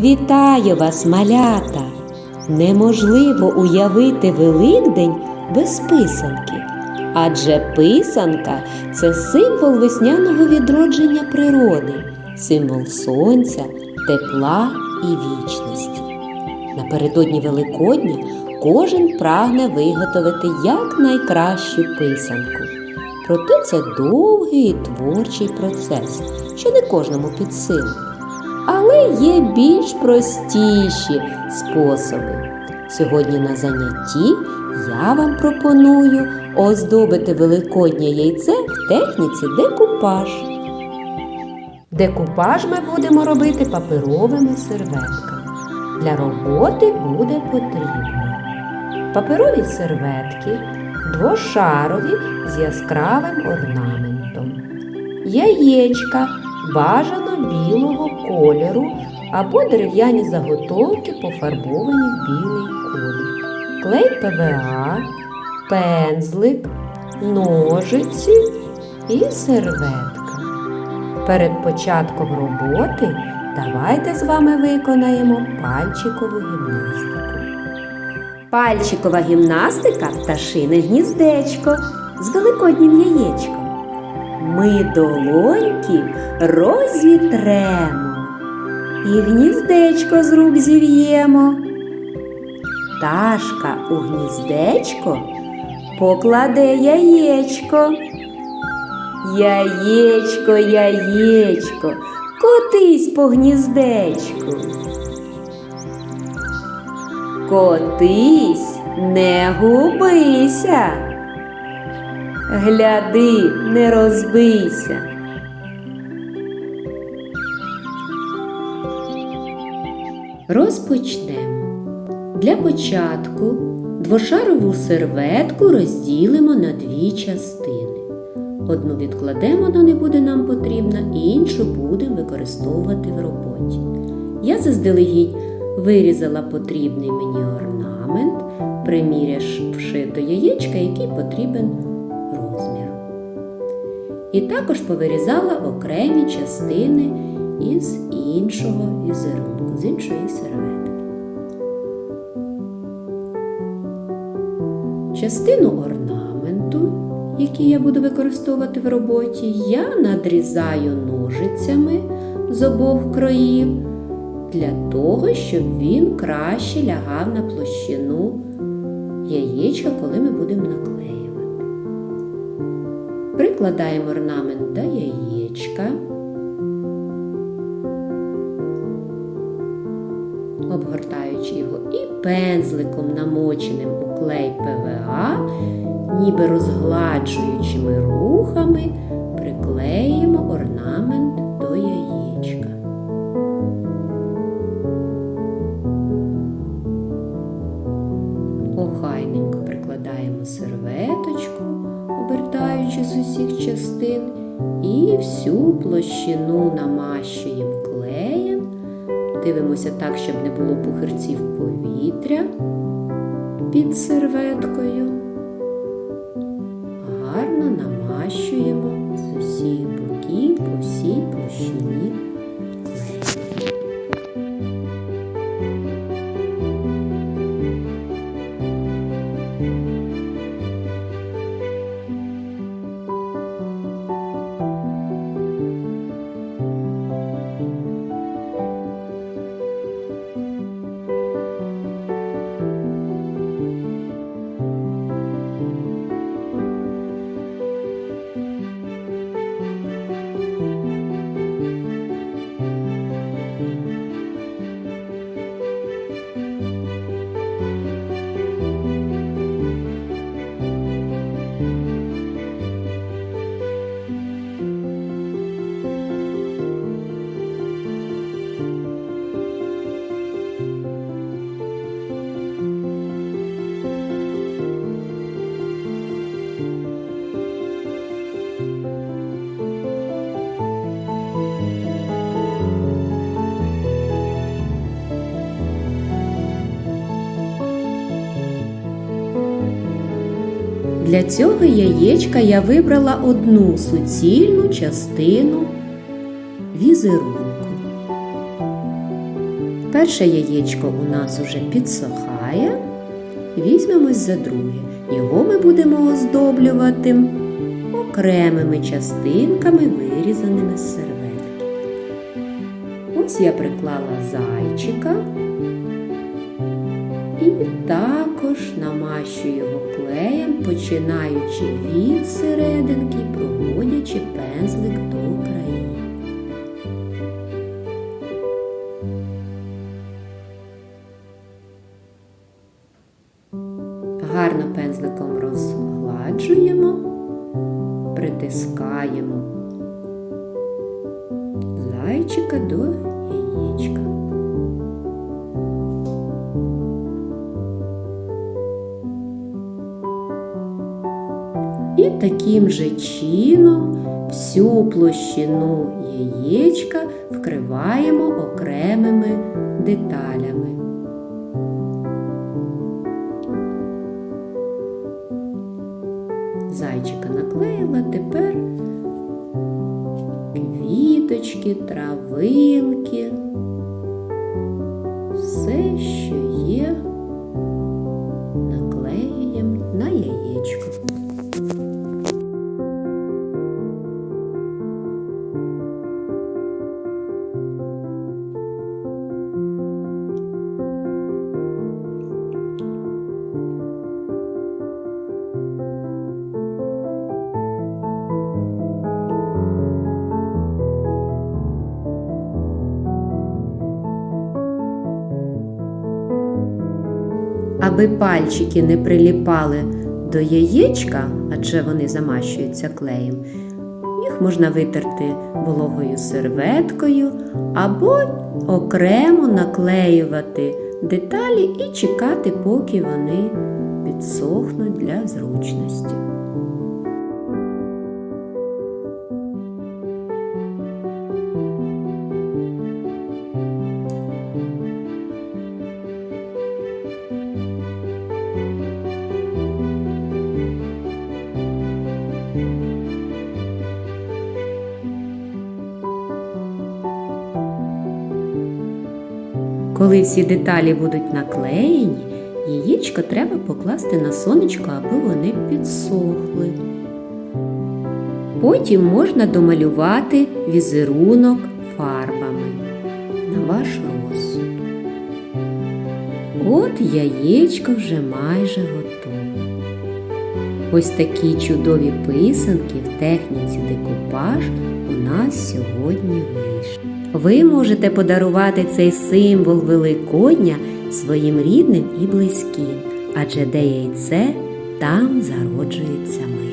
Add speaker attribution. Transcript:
Speaker 1: Вітаю вас, малята! Неможливо уявити Великдень без писанки, адже писанка це символ весняного відродження природи, символ сонця, тепла і вічності. Напередодні Великодня кожен прагне виготовити якнайкращу писанку. Проте це довгий і творчий процес, що не кожному під силу. Але є більш простіші способи. Сьогодні на занятті я вам пропоную оздобити великоднє яйце в техніці декупаж. Декупаж ми будемо робити паперовими серветками. Для роботи буде потрібно паперові серветки, двошарові з яскравим орнаментом, яєчка бажано білого кольору або дерев'яні заготовки, пофарбовані в білий колір, клей ПВА, пензлик, ножиці і серветка. Перед початком роботи давайте з вами виконаємо пальчикову гімнастику. Пальчикова гімнастика пташине гніздечко з великоднім яєчком. Ми долоньки розвітремо і гніздечко з рук зів'ємо. Пташка у гніздечко покладе яєчко. Яєчко, яєчко, котись по гніздечку. Котись, не губися. Гляди, не розбийся. Розпочнемо. Для початку двошарову серветку розділимо на дві частини. Одну відкладемо, вона не буде нам потрібна, іншу будемо використовувати в роботі. Я заздалегідь вирізала потрібний мені орнамент, примірявши до яєчка, який потрібен. І також повирізала окремі частини із іншого візерунку, з іншої серветки. Частину орнаменту, який я буду використовувати в роботі, я надрізаю ножицями з обох країв для того, щоб він краще лягав на площину яєчка, коли ми будемо наклеювати. Прикладаємо орнамент до яєчка. Обгортаючи його і пензликом, намоченим у клей ПВА, ніби розгладжуючими рухами, приклеїмо орнамент до яєчка. Охайненько прикладаємо серветочку, обертаючи з усіх частин, і всю площину намащуємо клеєм. Дивимося так, щоб не було пухирців повітря під серветкою. Гарно намащуємо з усіх боків по всій площині Для цього яєчка я вибрала одну суцільну частину візерунку. Перше яєчко у нас уже підсохає. Візьмемось за друге. Його ми будемо оздоблювати окремими частинками, вирізаними з серветки. Ось я приклала зайчика і також намащую його клеєм, починаючи від серединки, проводячи пензлик до країв. Гарно пензликом розгладжуємо, притискаємо зайчика до яєчка. Таким же чином всю площину яєчка вкриваємо окремими деталями. Зайчика наклеїла, тепер квіточки, травинки, все, Аби пальчики не приліпали до яєчка, адже вони замащуються клеєм, їх можна витерти вологою серветкою або окремо наклеювати деталі і чекати, поки вони підсохнуть для зручності. Коли всі деталі будуть наклеєні, яєчко треба покласти на сонечко, аби вони підсохли. Потім можна домалювати візерунок фарбами на ваш розсуд. От яєчко вже майже готове. Ось такі чудові писанки в техніці декупаж у нас сьогодні вийшли. Ви можете подарувати цей символ Великодня своїм рідним і близьким, адже де яйце, там зароджується мир.